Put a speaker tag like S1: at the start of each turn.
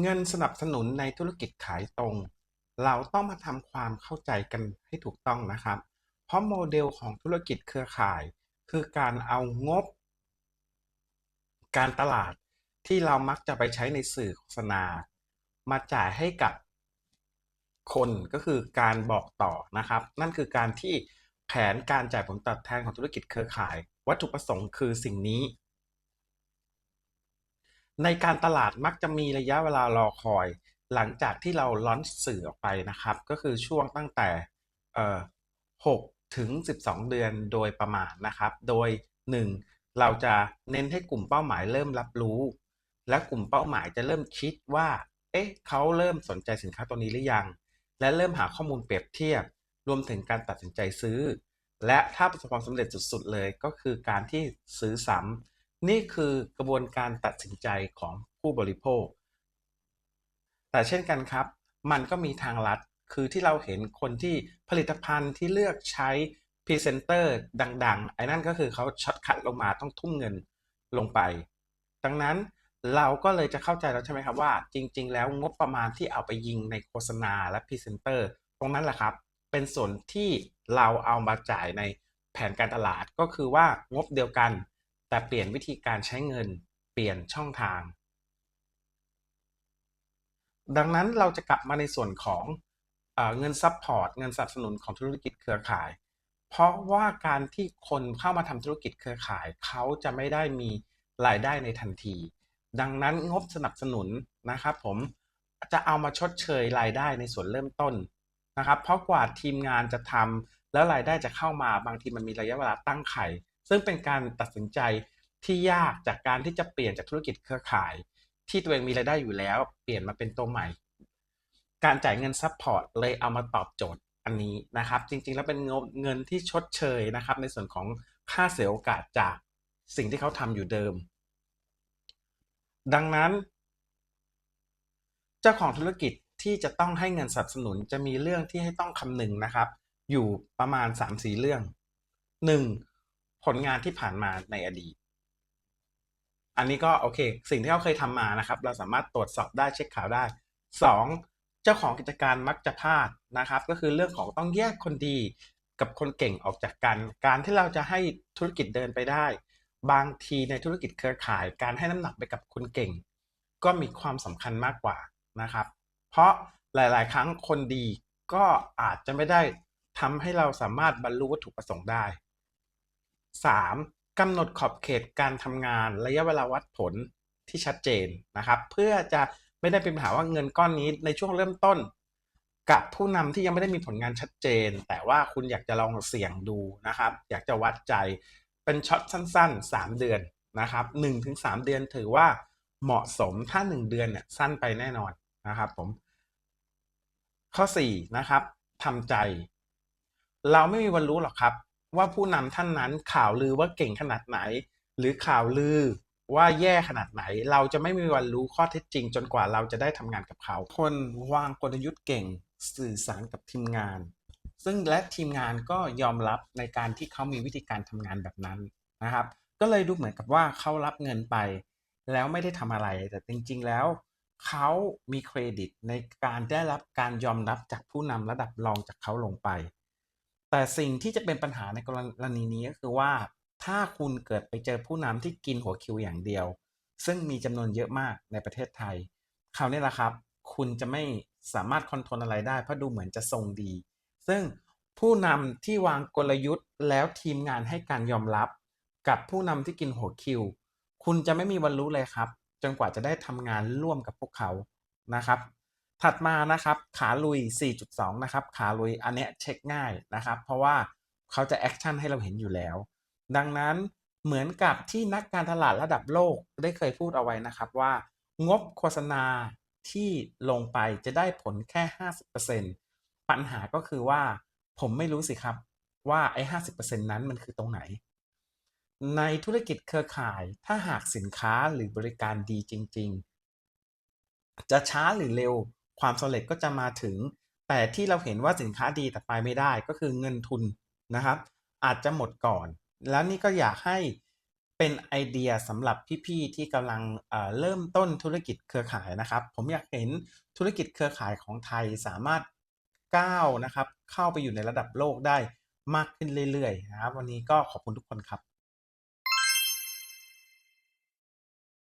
S1: เงินสนับสนุนในธุรกิจขายตรง เราต้องมาทำความเข้าใจกันให้ถูกต้องนะครับ เพราะโมเดลของธุรกิจเครือข่าย คือการเอางบ การตลาดที่เรามักจะไปใช้ในสื่อโฆษณา มาจ่ายให้กับคนก็คือการบอกต่อนะครับ นั่นคือการที่แผนการจ่ายผลตอบแทนของธุรกิจเครือข่าย วัตถุประสงค์คือสิ่งนี้ ในการตลาดมักจะมีระยะเวลารอคอย หลังจากที่เราล้อนสื่อออกไปนะครับ ก็คือช่วงตั้งแต่6ถึง 12 เดือนโดยประมาณนะครับ โดย 1. เราจะเน้นให้กลุ่มเป้าหมายเริ่มรับรู้ และกลุ่มเป้าหมายจะเริ่มคิดว่า เอ๊ะเขาเริ่มสนใจสินค้าตัวนี้หรือยัง และเริ่มหาข้อมูลเปรียบเทียบ รวมถึงการตัดสินใจซื้อ และถ้าประสบความสำเร็จสุดๆเลยก็คือการที่ซื้อซ้ำ นี่คือกระบวนการตัดสินใจของผู้บริโภค แต่เช่นกันครับ มันก็มีทางลัด คือที่เราเห็นคนที่ผลิตภัณฑ์ที่เลือกใช้พรีเซนเตอร์ดัง ๆ ไอ้นั่นก็คือเขาช็อตคัดลงมาต้องทุ่มเงินลงไป ดังนั้นเราก็เลยจะเข้าใจแล้วใช่ไหมครับว่า จริง ๆ แล้วงบประมาณที่เอาไปยิงในโฆษณาและพรีเซนเตอร์ตรงนั้นแหละครับ เป็นส่วนที่เราเอามาจ่ายในแผนการตลาดก็คือว่างบเดียวกัน แต่เปลี่ยนวิธีการใช้เงิน เปลี่ยนช่องทาง ดังนั้นเราจะกลับมาในส่วนของเอเงินซัพพอร์ตเงินสนับสนุนของธุรกิจเครือข่าย เพราะว่าการที่คนเข้ามาทำธุรกิจเครือข่าย เขาจะไม่ได้มีรายได้ในทันที ดังนั้นงบสนับสนุนนะครับผมจะเอามาชดเชยรายได้ในส่วนเริ่มต้นนะครับ เพราะกว่าทีมงานจะทำแล้วรายได้จะเข้ามาบางทีมันมีระยะเวลาตั้งไข่ ซึ่งเป็นการตัดสินใจที่ยากจากการที่จะเปลี่ยนจากธุรกิจเครือข่าย ที่ตัวเองมีรายได้อยู่แล้ว เปลี่ยนมาเป็นตัวใหม่ การจ่ายเงินซัพพอร์ตเลยเอามาตอบโจทย์อันนี้นะครับ จริงๆแล้วเป็นงบเงินที่ชดเชยนะครับ ในส่วนของค่าเสียโอกาสจากสิ่งที่เขาทำอยู่เดิม ดังนั้น เจ้าของธุรกิจที่จะต้องให้เงินสนับสนุนจะมีเรื่องที่ให้ต้องคำนึงนะครับ อยู่ประมาณ 3-4 เรื่อง 1. ผลงานที่ผ่านมาในอดีต อันนี้ก็โอเค สิ่งที่เขาเคยทำมานะครับ เราสามารถตรวจสอบได้เช็คข่าวได้ 2. เจ้าของกิจการมักจะพลาดนะครับ ก็คือเรื่องของต้องแยกคนดีกับคนเก่งออกจากกัน การที่เราจะให้ธุรกิจเดินไปได้ บางทีในธุรกิจเครือข่าย การให้น้ำหนักไปกับคนเก่ง ก็มีความสำคัญมากกว่านะครับ เพราะหลาย ๆ ครั้งคนดีก็อาจจะไม่ได้ทำให้เราสามารถบรรลุวัตถุประสงค์ได้ 3. กำหนดขอบเขตการทำงานระยะเวลาวัดผลที่ชัดเจนนะครับ เพื่อจะไม่ได้เป็นปัญหาว่าเงินก้อนนี้ในช่วงเริ่มต้น กับผู้นำที่ยังไม่ได้มีผลงานชัดเจน แต่ว่าคุณอยากจะลองเสี่ยงดูนะครับ อยากจะวัดใจเป็นช็อตสั้น ๆ 3 เดือนนะครับ1-3 เดือนถือว่าเหมาะสมถ้า 1 เดือนเนี่ยสั้นไปแน่นอนนะครับผมข้อ 4 นะครับทำใจ เราไม่มีวันรู้หรอกครับ ว่าผู้นำท่านนั้นข่าวลือว่าเก่งขนาดไหน หรือข่าวลือว่าแย่ขนาดไหน เราจะไม่มีวันรู้ข้อเท็จจริง จนกว่าเราจะได้ทำงานกับเขา คนวางกลยุทธ์เก่งสื่อสารกับทีมงาน ซึ่งและทีมงานก็ยอมรับในการที่เขามีวิธีการทำงานแบบนั้นนะครับ ก็เลยดูเหมือนกับว่าเขารับเงินไป แล้วไม่ได้ทำอะไร แต่จริง ๆ แล้วเขามีเครดิตในการได้รับการยอมรับจากผู้นำระดับรองจากเขาลงไป แต่สิ่งที่จะเป็นปัญหาในกรณีนี้ก็คือว่าถ้าคุณเกิดไปเจอผู้นำที่กินหัวคิวอย่างเดียว ซึ่งมีจำนวนเยอะมากในประเทศไทยคราวนี้แหละครับ คุณจะไม่สามารถคอนโทรลอะไรได้เพราะดูเหมือนจะทรงดี ซึ่งผู้นำที่วางกลยุทธ์แล้วทีมงานให้การยอมรับ กับผู้นำที่กินหัวคิว คุณจะไม่มีวันรู้เลยครับ จนกว่าจะได้ทำงานร่วมกับพวกเขานะครับ ถัดมานะครับขาลุย 4.2 นะครับขาลุยอันเนี้ยเช็คง่ายนะครับ เพราะว่าเขาจะแอคชั่นให้เราเห็นอยู่แล้ว ดังนั้นเหมือนกับที่นักการตลาดระดับโลกได้เคยพูดเอาไว้นะครับว่า งบโฆษณาที่ลงไปจะได้ผลแค่ 50%ปัญหาก็คือว่าผมไม่รู้สิครับว่าไอ้50%นั้นมันคือตรงไหน ในธุรกิจเครือข่ายถ้าหากสินค้าหรือบริการดีจริง ๆ จะช้าหรือเร็ว ความสำเร็จก็จะมาถึง แต่ที่เราเห็นว่าสินค้าดีแต่ไปไม่ได้ก็คือเงินทุนนะครับ อาจจะหมดก่อน แล้วนี่ก็อยากให้เป็นไอเดียสำหรับพี่ๆที่กำลังเริ่มต้นธุรกิจเครือข่ายนะครับ ผมอยากเห็นธุรกิจเครือข่ายของไทยสามารถก้าวนะครับ เข้าไปอยู่ในระดับโลกได้มากขึ้นเรื่อยๆนะครับ วันนี้ก็ขอบคุณทุกคนครับ